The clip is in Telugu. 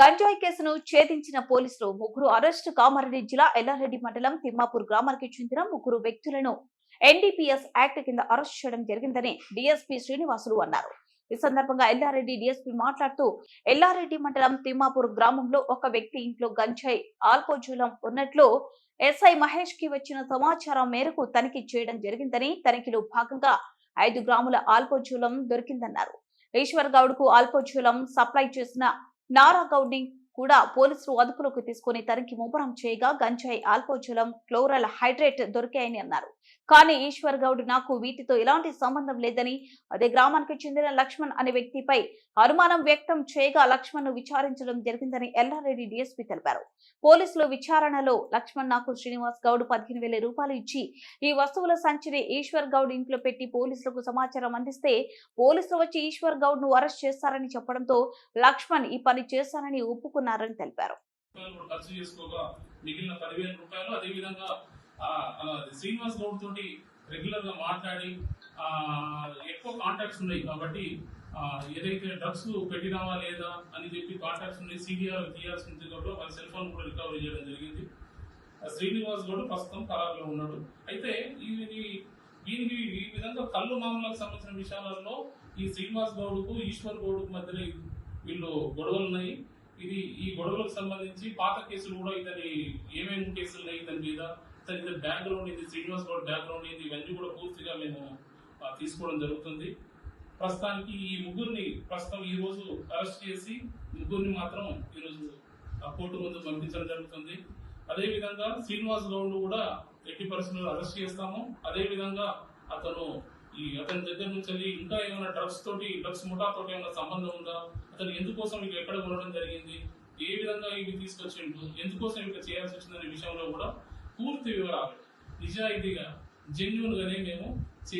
గంజాయి కేసును ఛేదించిన పోలీసులు ముగ్గురు అరెస్టు కామారెడ్డి జిల్లా ఎల్లారెడ్డి మండలం తిమ్మాపూర్ గ్రామానికి చెందిన ముగ్గురు వ్యక్తులను ఎన్డీపీఎస్ యాక్ట్ కింద అరెస్ట్ చేయడం జరిగిందని డీఎస్పీ శ్రీనివాసులు అన్నారు. ఈ సందర్భంగా ఎల్లారెడ్డి డీఎస్పీ మాట్లాడుతూ ఎల్లారెడ్డి మండలం తిమ్మాపూర్ గ్రామంలో ఒక వ్యక్తి ఇంట్లో గంజాయి ఆల్కోజూలం ఉన్నట్లు ఎస్ఐ మహేష్కి వచ్చిన సమాచారం మేరకు తనిఖీ చేయడం జరిగిందని తనిఖీలో భాగంగా ఐదు గ్రాముల ఆల్కోజూలం దొరికిందన్నారు. ఈశ్వర్ గౌడ్కు ఆల్కోజూలం సప్లై చేసిన నారా గౌడ్ని కూడా పోలీసులు అదుపులోకి తీసుకుని తనకి ముమ్మరం చేయగా గంజాయి ఆల్కోజలం క్లోరల్ హైడ్రేట్ దొరికాయని అన్నారు. కానీ ఈశ్వర్ గౌడ్ నాకు వీటితో ఎలాంటి సంబంధం లేదని అదే గ్రామానికి చెందిన లక్ష్మణ్ అనే వ్యక్తిపై అనుమానం వ్యక్తం చేయగా లక్ష్మణ్ను విచారించడం జరిగిందని ఎల్లారెడ్డి డిఎస్పీ తెలిపారు. పోలీసులు విచారణలో లక్ష్మణ్ నాకు శ్రీనివాస్ గౌడ్ పదిహేను వేల రూపాయలు ఇచ్చి ఈ వస్తువుల సంచిని ఈశ్వర్ గౌడ్ ఇంట్లో పెట్టి పోలీసులకు సమాచారం అందిస్తే పోలీసులు వచ్చి ఈశ్వర్ గౌడ్ను అరెస్ట్ చేస్తారని చెప్పడంతో లక్ష్మణ్ ఈ పని చేస్తానని ఒప్పుకున్నారని తెలిపారు. ఖర్చు చేసుకోగా మిగిలిన పదివేల రూపాయలు అదే విధంగా శ్రీనివాస్ గౌడ్ తోటి రెగ్యులర్గా మాట్లాడి ఎక్కువ కాంటాక్ట్స్ ఉన్నాయి కాబట్టి ఏదైతే డ్రగ్స్ పెట్టినావా లేదా అని చెప్పి కాంటాక్ట్స్ ఉన్నాయి సిడిఆర్ తీయాల్సి ఉంది కాబట్టి వాళ్ళ సెల్ ఫోన్ కూడా రికవరీ చేయడం జరిగింది. శ్రీనివాస్ గౌడ్ ప్రస్తుతం ఖరారులో ఉన్నాడు. అయితే ఇది దీనికి ఈ విధంగా కళ్ళు మామూలకు సంబంధించిన విషయాలలో ఈ శ్రీనివాస్ గౌడ్కు ఈశ్వర్ గౌడ్కు మధ్యన వీళ్ళు గొడవలు ఉన్నాయి. ఇది ఈ గొడవలకు సంబంధించి పాత కేసులు కూడా ఇతని ఏమేమి కేసులు ఉన్నాయి ఇతని మీద? ఇతని ఇతని బ్యాక్గ్రౌండ్ ఇది శ్రీనివాస్ గౌడ్ బ్యాక్గ్రౌండ్ ఇది ఇవన్నీ కూడా పూర్తిగా మేము తీసుకోవడం జరుగుతుంది. ప్రస్తుతానికి ఈ ముగ్గురిని ప్రస్తుతం ఈ రోజు అరెస్ట్ చేసి ముగ్గురిని మాత్రం ఈరోజు కోర్టు ముందు పంపించడం జరుగుతుంది. అదేవిధంగా శ్రీనివాస్ గౌడ్ కూడా ఎట్టి పరిస్థితుల్లో అరెస్ట్ చేస్తాము. అదేవిధంగా అతను ఈ అతని దగ్గర నుంచి వెళ్ళి ఇంకా ఏమైనా డ్రగ్స్ తోటి డ్రగ్స్ ముఠా తోటి ఏమైనా సంబంధం ఉందా? అతను ఎందుకోసం ఇవి ఎక్కడ కొనడం జరిగింది? ఏ విధంగా ఇవి తీసుకొచ్చిండు ఎందుకోసం ఇక చేయాల్సి వచ్చిందనే విషయంలో కూడా పూర్తి వివరాలు. నిజాయితీగా జెన్యున్ గానే మేము చేసి